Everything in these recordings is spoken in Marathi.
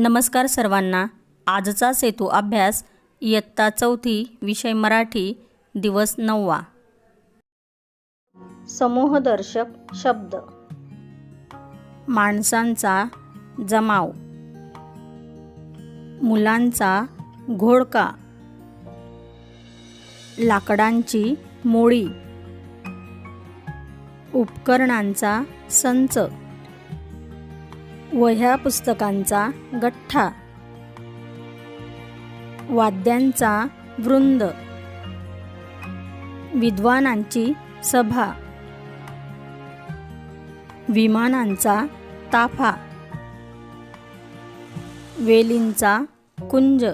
नमस्कार सर्वांना. आजचा सेतू अभ्यास इयत्ता चौथी विषय मराठी दिवस नववा. समूहदर्शक शब्द. माणसांचा जमाव. मुलांचा घोळका. लाकडांची मोळी. उपकरणांचा संच. वह्या पुस्तकांचा गठ्ठा. वाद्यांचा वृंद. विद्वानांची सभा. विमानांचा ताफा. वेलींचा कुंज.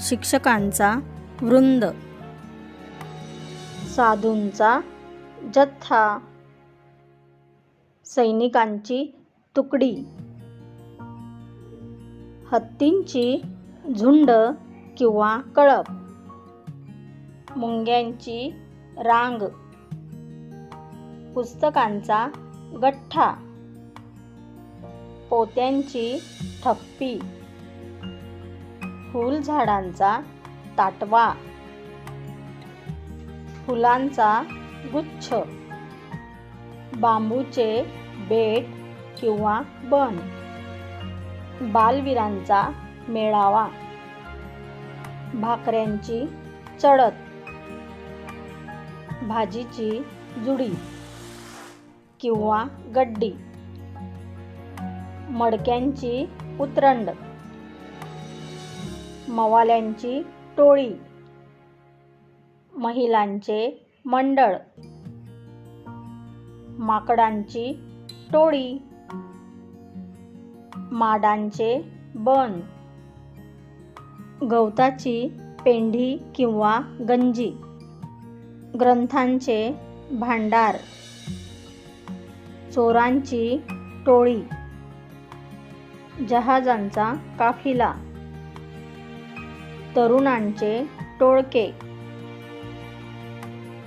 शिक्षकांचा वृंद. साधूंचा जथ्था सैनिकांची तुकडी. हत्तींची झुंड किंवा कळप. मुंग्यांची रांग. पुस्तकांचा गठ्ठा. पोत्यांची ठप्पी. फुलझाडांचा ताटवा. फुलांचा गुच्छ. बांबूचे बेट किंवा बन. बालवीरांचा मेळावा. भाकऱ्यांची चढत. भाजीची जुडी किंवा गड्डी. मडक्यांची उतरंड. मवाल्यांची टोळी. महिलांचे मंडळ. माकडांची टोळी. माडांचे बन. गवताची पेंढी किंवा गंजी. ग्रंथांचे भांडार. चोरांची टोळी. जहाजांचा काफिला. तरुणांचे टोळके.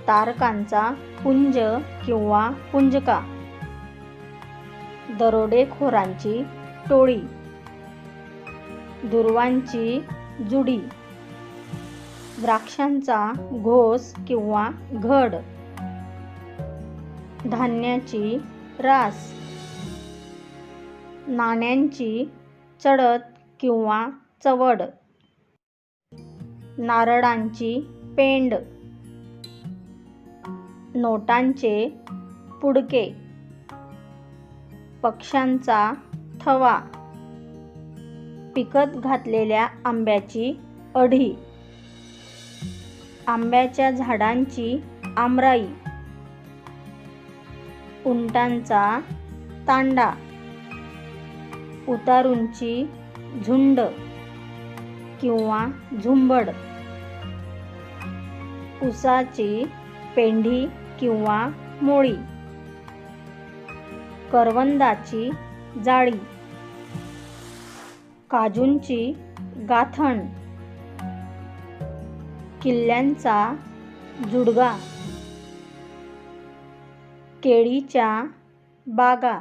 तारकांचा पुंज किंवा पुंजका. दरोडेखोरांची टोळी. दुर्वांची जुडी. द्राक्षांचा घोस किंवा घड. धान्याची रास. नाण्यांची चढत किंवा चवड. नारळांची पेंड. नोटांचे पुडके. पक्ष्यांचा थवा. पिकत घातलेल्या आंब्याची अढी. आंब्याच्या झाडांची आमराई. उंटांचा तांडा. उतारूंची झुंड किंवा झुंबड. उसाची पेंढी किंवा मोळी. करवंदाची जाळी. काजूंची गाथण. किल्ल्यांचा जुडगा. केळीच्या बागा.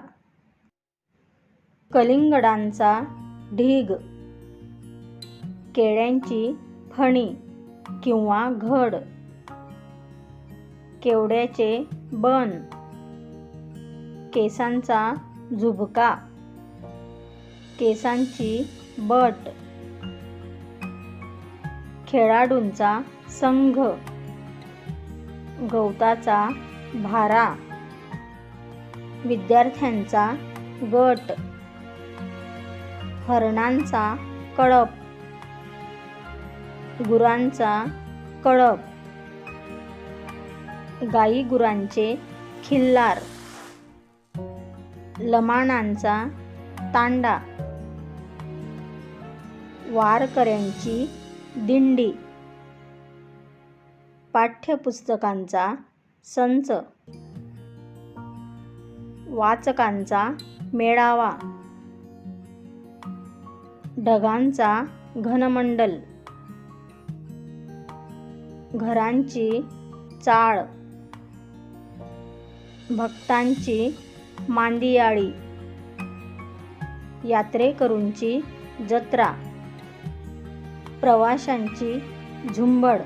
कलिंगडांचा ढीग. केळ्यांची फणी किंवा घड. केवड्याचे बन? केसांचा झुबका. केसांची बट. खेळाडूंचा संघ. गवताचा भारा. विद्यार्थ्यांचा गट. हरणांचा कळप. गुरांचा कळप. गाई गुरांचे खिल्लार. लमाणांचा तांडा. वारकऱ्यांची दिंडी. पाठ्यपुस्तकांचा संच. वाचकांचा मेळावा. ढगांचा घनमंडल. घरांची चाळ. भक्तांची मांदियाळी. यात्रेकरूंची जत्रा. प्रवाशांची झुंबड.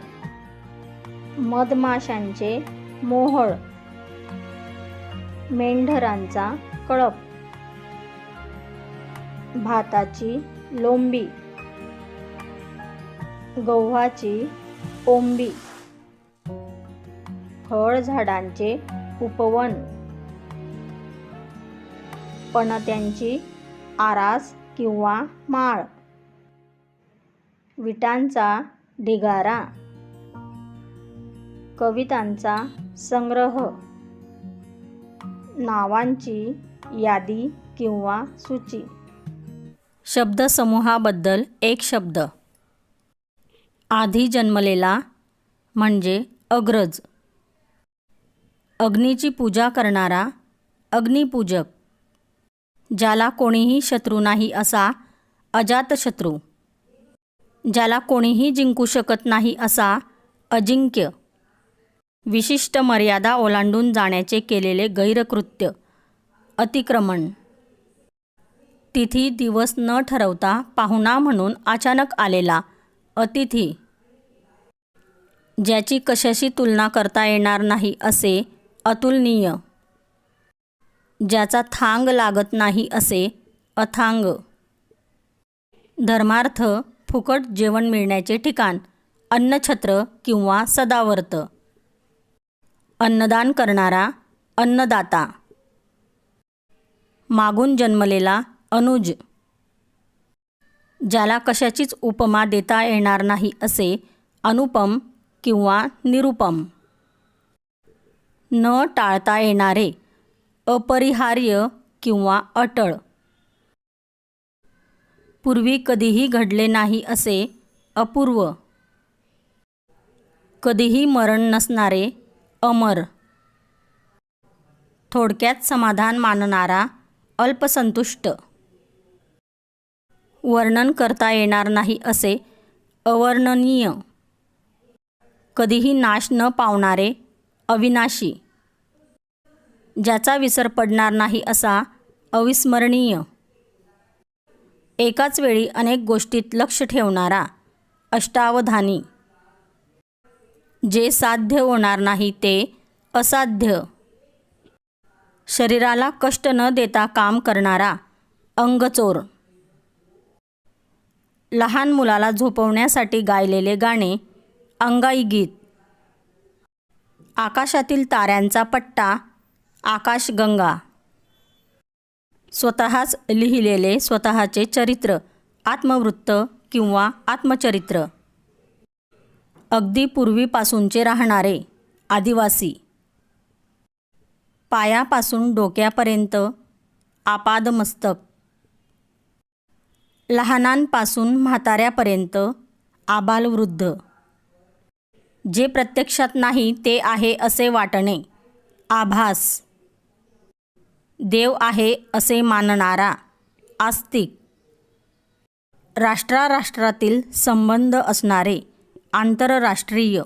मधमाशांचे मोहळ. मेंढरांचा कळप. भाताची लोंबी. गव्हाची ओंबी फळझाडांचे उपवन. पणत्यांची आरास किंवा माळ. विटांचा ढिगारा. कवितांचा संग्रह. नावांची यादी किंवा सूची. शब्दसमूहाबद्दल एक शब्द. आधी जन्मलेला म्हणजे अग्रज. अग्नीची पूजा करणारा अग्निपूजक ज्याला कोणीही शत्रू नाही असा अजातशत्रू ज्याला कोणीही जिंकू शकत नाही असा अजिंक्य. विशिष्ट मर्यादा ओलांडून जाण्याचे केलेले गैरकृत्य अतिक्रमण. तिथी दिवस न ठरवता पाहुणा म्हणून अचानक आलेला अतिथी ज्याची कशाशी तुलना करता येणार नाही असे अतुलनीय. ज्याचा थांग लागत नाही असे अथांग. धर्मार्थ फुकट जेवण मिळण्याचे ठिकाण अन्नछत्र किंवा सदावर्त. अन्नदान करणारा अन्नदाता. मागून जन्मलेला अनुज. ज्याला कशाचीच उपमा देता येणार नाही असे अनुपम किंवा निरुपम. न टाळता येणारे अपरिहार्य किंवा अटळ. पूर्वी कधीही घडले नाही असे अपूर्व. कधीही मरण नसणारे अमर. थोडक्यात समाधान मानणारा अल्पसंतुष्ट. वर्णन करता येणार नाही असे अवर्णनीय. कधीही नाश न पावणारे अविनाशी. ज्याचा विसर पडणार नाही असा अविस्मरणीय. एकाच वेळी अनेक गोष्टीत लक्ष ठेवणारा अष्टावधानी. जे साध्य होणार नाही ते असाध्य. शरीराला कष्ट न देता काम करणारा अंगचोर. लहान मुलाला झोपवण्यासाठी गायलेले गाणे अंगाई गीत. आकाशातील ताऱ्यांचा पट्टा आकाशगंगा स्वतःच लिहिलेले स्वतःचे चरित्र आत्मवृत्त किंवा आत्मचरित्र. अगदी पूर्वीपासूनचे राहणारे आदिवासी. पायापासून डोक्यापर्यंत आपादमस्तक. लहानांपासून म्हाताऱ्यापर्यंत आबालवृद्ध. जे प्रत्यक्षात नाही ते आहे असे वाटणे. आभास. देव आहे असे मानणारा. आस्तिक. राष्ट्राराष्ट्रातील संबंध असणारे. आंतरराष्ट्रीय.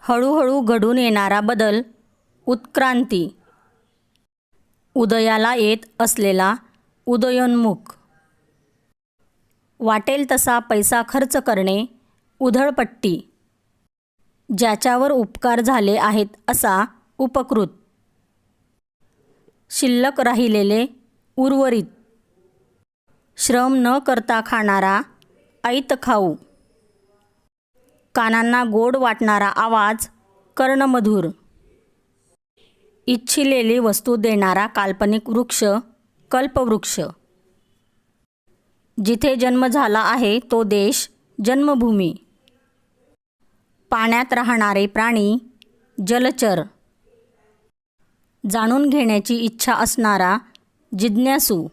हळूहळू घडून येणारा बदल. उत्क्रांती. उदयाला येत असलेला उदयोन्मुख. वाटेल तसा पैसा खर्च करणे. उधळपट्टी. ज्याच्यावर उपकार झाले आहेत असा उपकृत. शिल्लक राहिलेले उर्वरित. श्रम न करता खाणारा ऐत खाऊ. कानांना गोड वाटणारा आवाज कर्णमधुर. इच्छिलेली वस्तू देणारा काल्पनिक वृक्ष कल्पवृक्ष. जिथे जन्म झाला आहे तो देश जन्मभूमी. पाण्यात राहणारे प्राणी जलचर. जाणून घेण्याची इच्छा असणारा जिज्ञासू.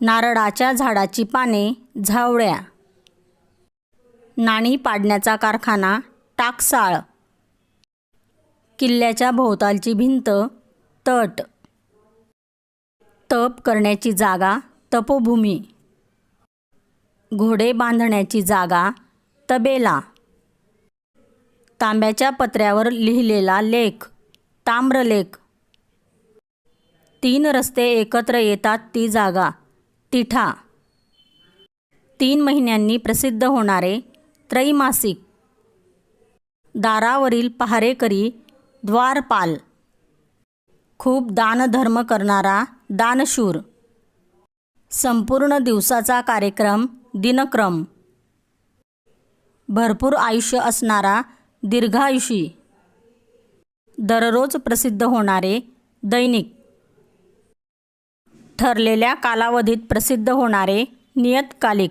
नारळाच्या झाडाची पाने झावळ्या. नाणी पाडण्याचा कारखाना टाकसाळ. किल्ल्याच्या भोवतालची भिंत तट. तप करण्याची जागा तपोभूमी. घोडे बांधण्याची जागा तबेला. तांब्याच्या पत्र्यावर लिहिलेला लेख ताम्रलेख. तीन रस्ते एकत्र येतात ती जागा तिठा. तीन महिन्यांनी प्रसिद्ध होणारे त्रैमासिक. दारावरील पहारेकरी द्वारपाल. खूप दानधर्म करणारा दानशूर. संपूर्ण दिवसाचा कार्यक्रम दिनक्रम. भरपूर आयुष्य असणारा दीर्घायुषी दररोज प्रसिद्ध होणारे दैनिक ठरलेल्या कालावधीत प्रसिद्ध होणारे नियतकालिक.